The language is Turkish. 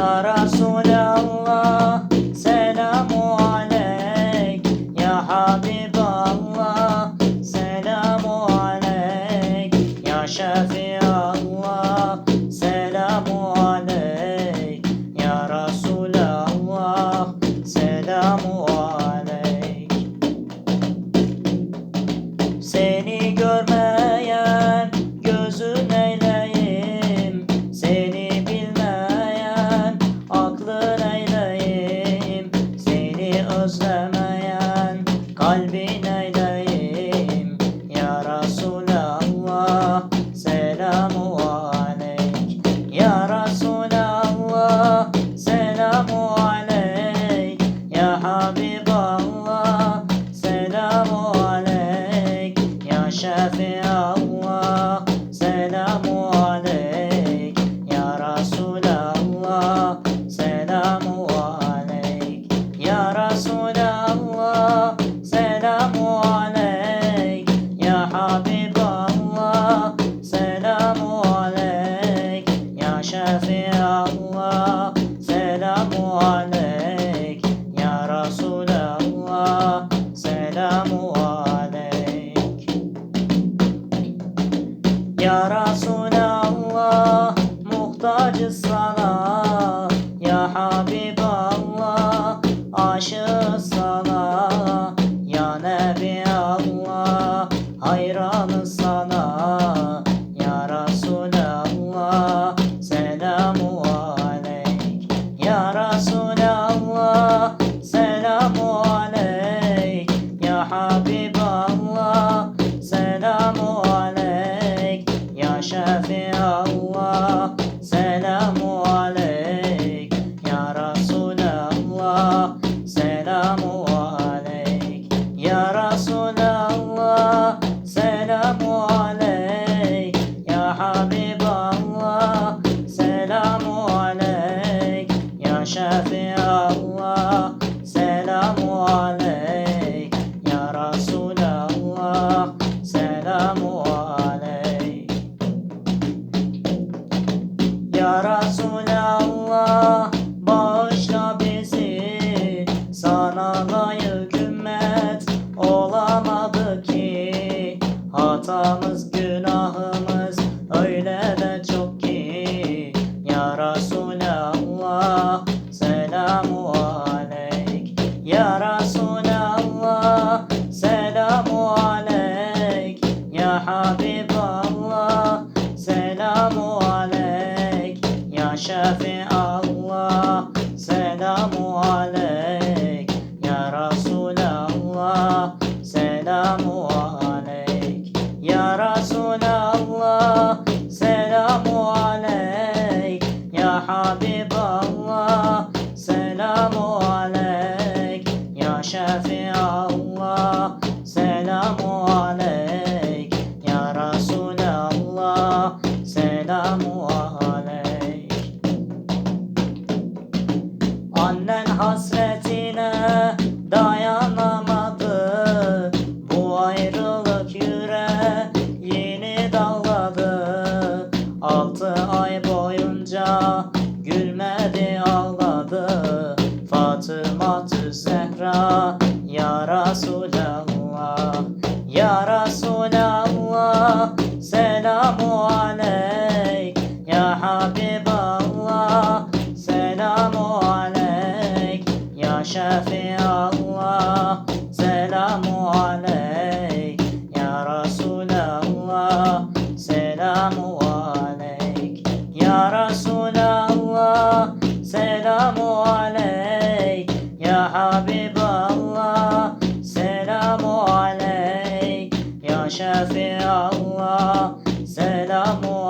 Ya Resulallah Habiballah selamu aleyk. Ya Şefiallah selamu aleyk. Ya Resulallah selamu aleyk. Ya Resulallah muhtacız sana. Ya Habiballah aşığız sana Ya Ya Resulallah bağışla Sana layık ümmet olamadı ki. Hatamız günahımız öyle de çok ki. Ya selamu aleyk. Ya selamu aleyk. Ya Habiballah Resulallah selamu aleyk Ya Habiballah selamu aleyk gülmedi ağladı. Fatıma Zehra Ya Resulallah Ya Resulallah Selamu aleyk. Ya Habiballah Selamu aleyk. Ya Şefiallah Selamu aleyk. Ya Resulallah Selamu aleyk. Ya Habiballah Selamu aleyk. Ya Şefiallah Selamu